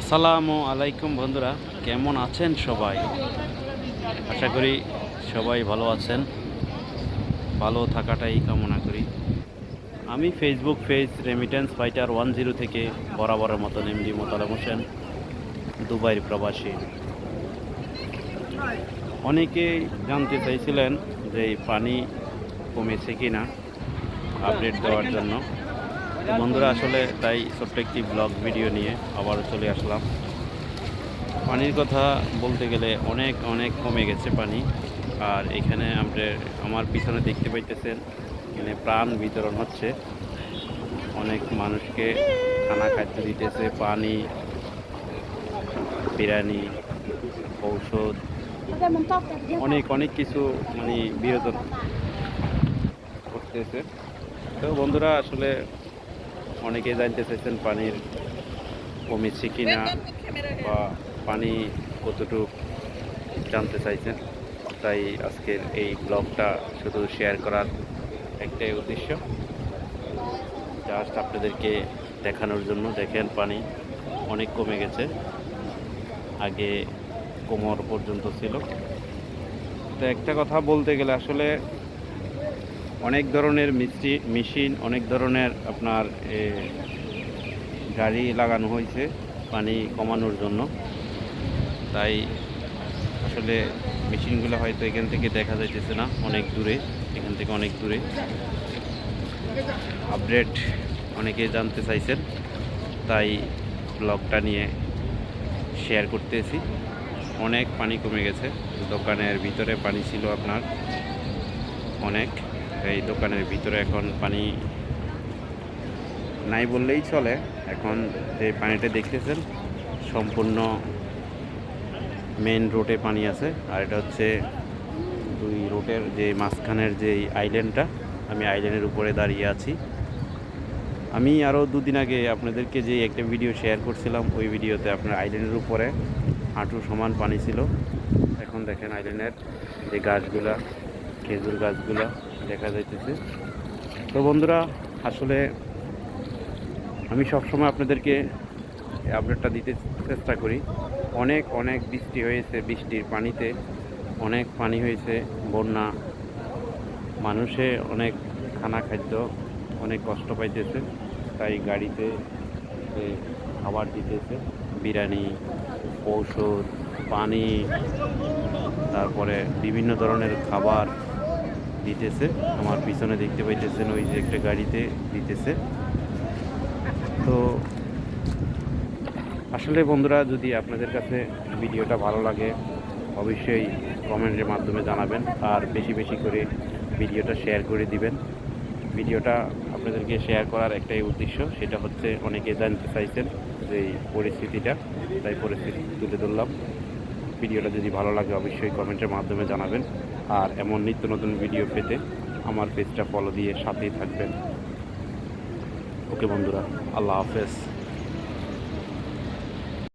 আসসালামু আলাইকুম বন্ধুরা, কেমন আছেন সবাই? আশা করি সবাই ভালো আছেন। ভালো থাকাটাই কামনা করি। আমি Facebook page remittance fighter one zero থেকে বরাবরের মতন এমডি মোতালাম হোসেন, দুবাইয়ের প্রবাসী। অনেকেই জানতে চাইছিলেন যে পানি কমেছে কি না আপডেট দেওয়ার জন্য। বন্ধুরা, আসলে তাই ছোট্ট একটি ব্লগ ভিডিও নিয়ে আবারও চলে আসলাম। পানির কথা বলতে গেলে অনেক অনেক কমে গেছে পানি। আর এখানে আমরা আমার পিছনে দেখতে পাইতেছেন, এখানে প্রাণ বিতরণ হচ্ছে। অনেক মানুষকে খানা খাদ্য দিতেছে, পানি, বিরিয়ানি, ঔষধ, অনেক অনেক কিছু মানে বিনোদন করতেছে। তো বন্ধুরা, আসলে অনেকে জানতে চাইছেন পানির কমেছে কি না বা পানি কতটুকু জানতে চাইছেন। তাই আজকের এই ব্লগটা শুধু শেয়ার করার একটাই উদ্দেশ্য। জাস্ট আপনাদেরকে দেখানোর জন্য দেখেন পানি অনেক কমে গেছে। আগে কোমর পর্যন্ত ছিল। তো একটা কথা বলতে গেলে আসলে অনেক ধরনের মিস্ত্রি মেশিন, অনেক ধরনের আপনার গাড়ি লাগানো হয়েছে পানি কমানোর জন্য। তাই আসলে মেশিনগুলো হয়তো এখান থেকে দেখা যাইতেছে না, অনেক দূরে, এখান থেকে অনেক দূরে। আপডেট অনেকে জানতে চাইছেন, তাই ব্লগটা নিয়ে শেয়ার করতেছি। অনেক পানি কমে গেছে, দোকানের ভিতরে পানি ছিল আপনার অনেক। এই দোকানের ভিতরে এখন পানি নাই বললেই চলে। এখন যে পানিটা দেখতেছেন, সম্পূর্ণ মেন রোডে পানি আছে। আর এটা হচ্ছে দুই রোডের যে মাঝখানের যে আইল্যান্ডটা আমি আইল্যান্ডের উপরে দাঁড়িয়ে আছি। আমি আরও দুদিন আগে আপনাদেরকে যে একটা ভিডিও শেয়ার করছিলাম, ওই ভিডিওতে আপনার আইল্যান্ডের উপরে হাঁটু সমান পানি ছিল। এখন দেখেন আইল্যান্ডের যে গাছগুলা, খেজুর গাছগুলা। দেখা যাইতেছে। তো বন্ধুরা, আসলে আমি সবসময় আপনাদেরকে আপডেটটা দিতে চেষ্টা করি। অনেক অনেক বৃষ্টি হয়েছে বৃষ্টির পানিতে। অনেক পানি হয়েছে, বন্যা। মানুষে অনেক খানা খাদ্য অনেক কষ্ট পাইতেছে। তাই গাড়িতে খাবার দিতেছে। বিরিয়ানি, ঔষধ, পানি, তারপরে বিভিন্ন ধরনের খাবার। দিতেছে। আমার পিছনে দেখতে পাইতেছেন ওই যে একটা গাড়িতে দিতেছে। তো আসলে বন্ধুরা, যদি আপনাদের কাছে ভিডিওটা ভালো লাগে, অবশ্যই কমেন্টের মাধ্যমে জানাবেন আর বেশি বেশি করে ভিডিওটা শেয়ার করে দিবেন। ভিডিওটা আপনাদেরকে শেয়ার করার একটাই উদ্দেশ্য, সেটা হচ্ছে অনেকে জানতে চাইছেন যে এই পরিস্থিতিটা। তাই পরিস্থিতি তুলে ধরলাম। ভিডিওটা যদি ভালো লাগে অবশ্যই কমেন্টের মাধ্যমে জানাবেন। আর এমন নিত্য নতুন ভিডিও পেতে আমার পেজটা ফলো দিয়ে সাথেই থাকবেন। ওকে বন্ধুরা, আল্লাহ হাফেজ।